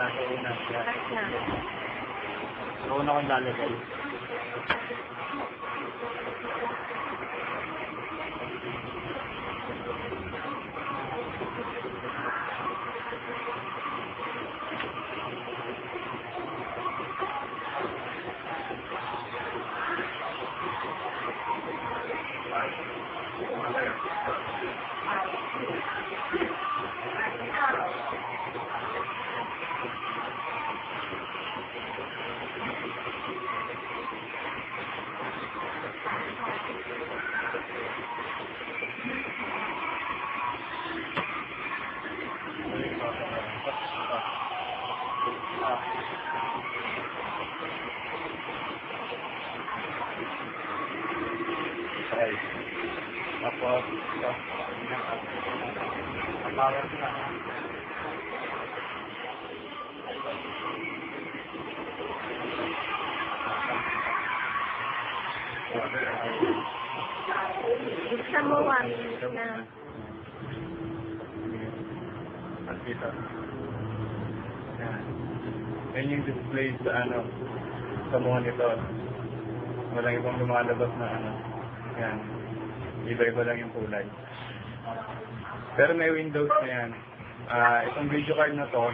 Sa una. Na. Sa una kong lalagay. Buksan mo, Wak. Na. Dito. Yan. Yung display sa ano, sa monitor. Walang ibang lumalabas na ano. Yan. Iba-iba lang yung kulay. Pero may Windows na yan. Ah, itong video card na to,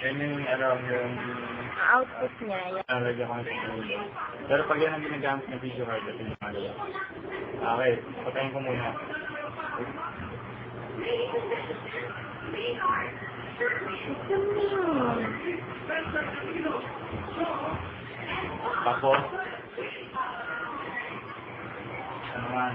yan yung ano, yung Ang output niya, yan. nalagyan ko na sa Windows. Pero pag yan ang ginagamit na video card, ito yung lumalabas. Okay, patayin ko muna. Hmm. Tapos, ano naman,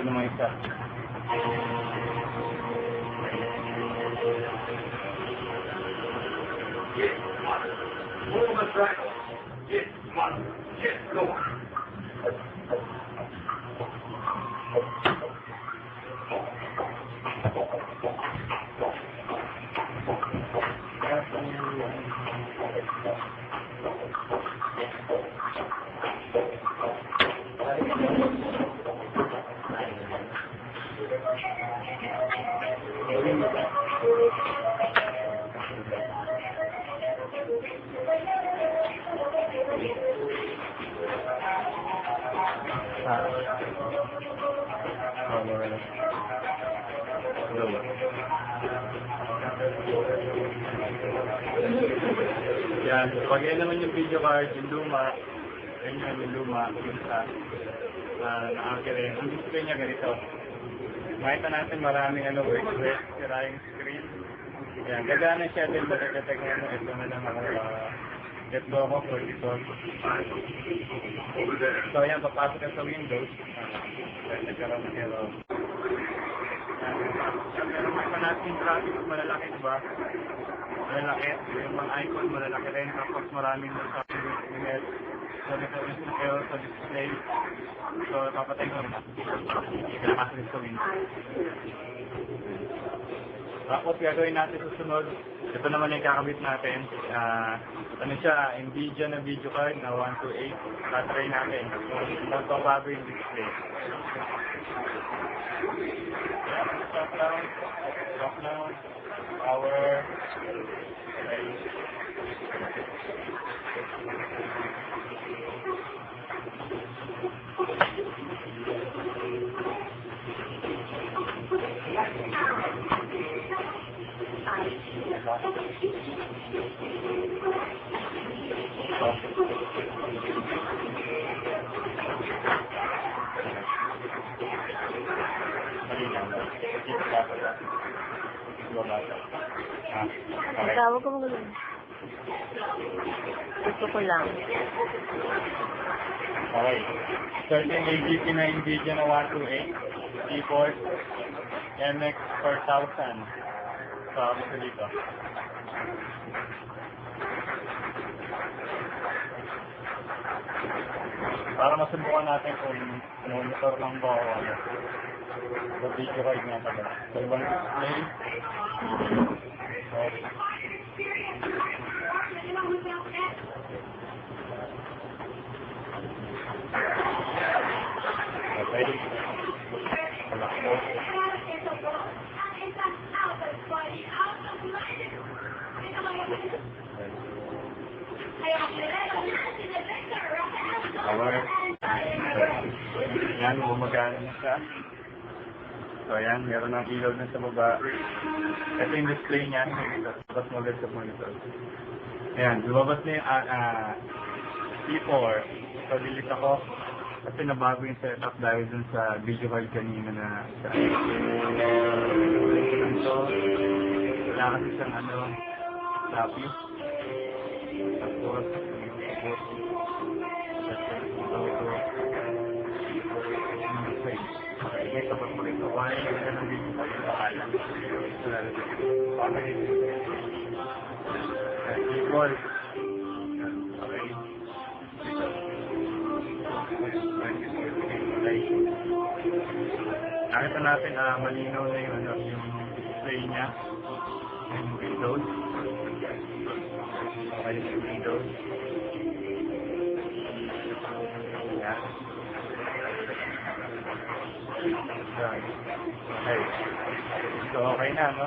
ito naman isa. Ah. Yan. Pag yan naman yung video card, yung luma, yan yun, yung luma, yung sa, uh, nakakire. Ang display niya ganito. Makita natin maraming ano, request, sira yung screen. Yan. Gagana siya din, pagkakatag mo, ito na lang ako, uh, get go ako for this one. So yan, papasok ka sa Windows. Uh, nagkaroon ng error. Yan. Meron pa natin graphics malalaki, diba? Malalaki. Yung mga icon malalaki rin. Tapos maraming sa email. So nagkaroon ng error sa display. So papatay ko rin. Pinapasok rin sa Windows. Tapos gagawin natin susunod. Ito naman yung kakabit natin. Ah, ano siya, NVIDIA na video card na 128. Tatry natin. Magpabago yung display. Stop lang. Stop. Power. Okay. Ah, okay. Tawag ko mo Gusto ko lang. Okay. Certain AGP na NVIDIA na 128, keyboard, MX 4000. So, gusto dito. Para masubukan natin kung monitor lang ba o ano. So, video card nga pala. Ibang display. Okay. Power. Yan, gumagana na siya. So, ayan, meron ng ilaw na sa baba. Ito yung display niya. Tapos mag sa monitor. Ayan, lumabas na yung ah, ah, C4. So, delete ako. Kasi nabago yung setup dahil dun sa video card kanina na sa So, wala kasi siyang ano, copy. Tapos, Nakita natin na malinaw na yung, ano, yung display niya. Yung Windows. Okay, Windows. Yan. Yan. Okay. So, okay na, no?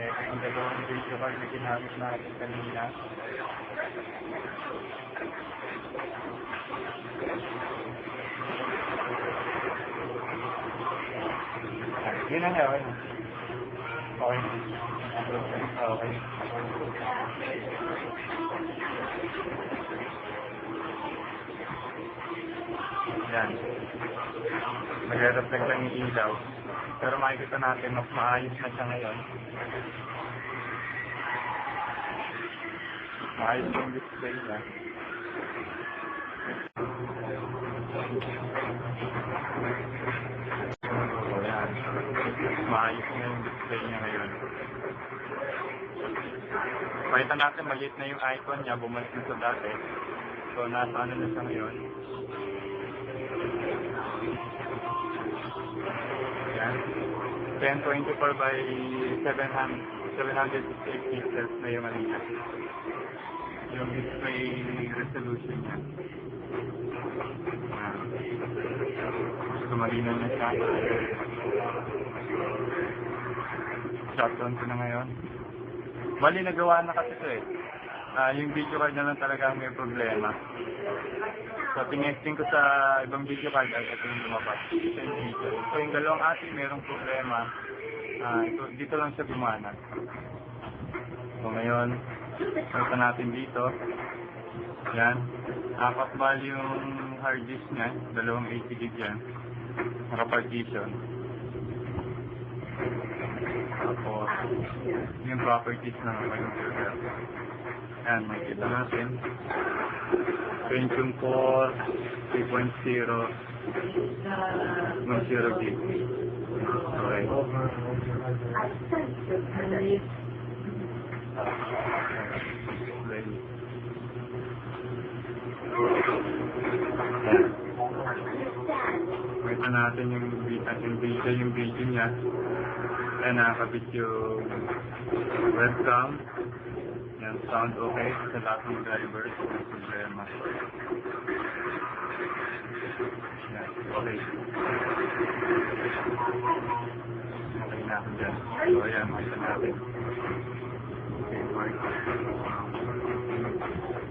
Eh, yung dalawang video card na ginamit natin kanina. Yun na nga, okay. Okay. Okay. Yan. Nag-reflect lang yung ilaw. Pero makikita natin, mas maayos na siya ngayon. Maayos yung display niya. So, yan. Maayos na yung display niya ngayon. Makita natin, maliit na yung icon niya, bumalik na sa dati. So, nasa ano na siya ngayon. 1024 by 700, 768 pixels na yung ano niya. Yung display resolution niya. Yan. So, malinaw na siya. Shutdown ko na ngayon. Bali, nagawa na kasi ito eh. Ah, yung video card na lang talaga may problema. So, tinesting ko sa ibang video card at ito yung lumabas. Ito yung video. So, yung dalawang ating merong problema. Ah, ito, dito lang siya gumana. So, ngayon, punta natin dito. Yan. Apat bali yung hard disk niya. Dalawang 80 gig yan. Naka-partition. Tapos, yung properties ng computer. Yan, makikita natin. Pentium 4, 3.0, no 0 gig. Okay. Ready. Makita natin yung at yung video, yung video niya. Ayan, nakakabit yung webcam. Yan, sound okay sa lahat ng drivers. Walang problema. Yan, okay. Okay na dyan. So, makita natin. Okay.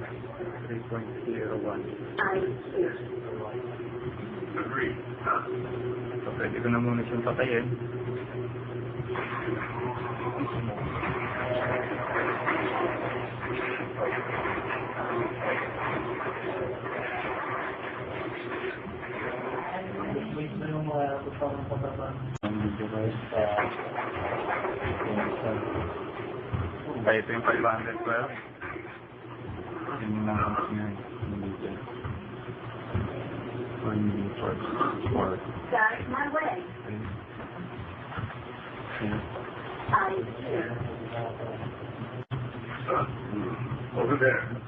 3.01. So, pwede ko na muna siyang patayin. Kaya ito yung 512. It my way. I hear. Over there.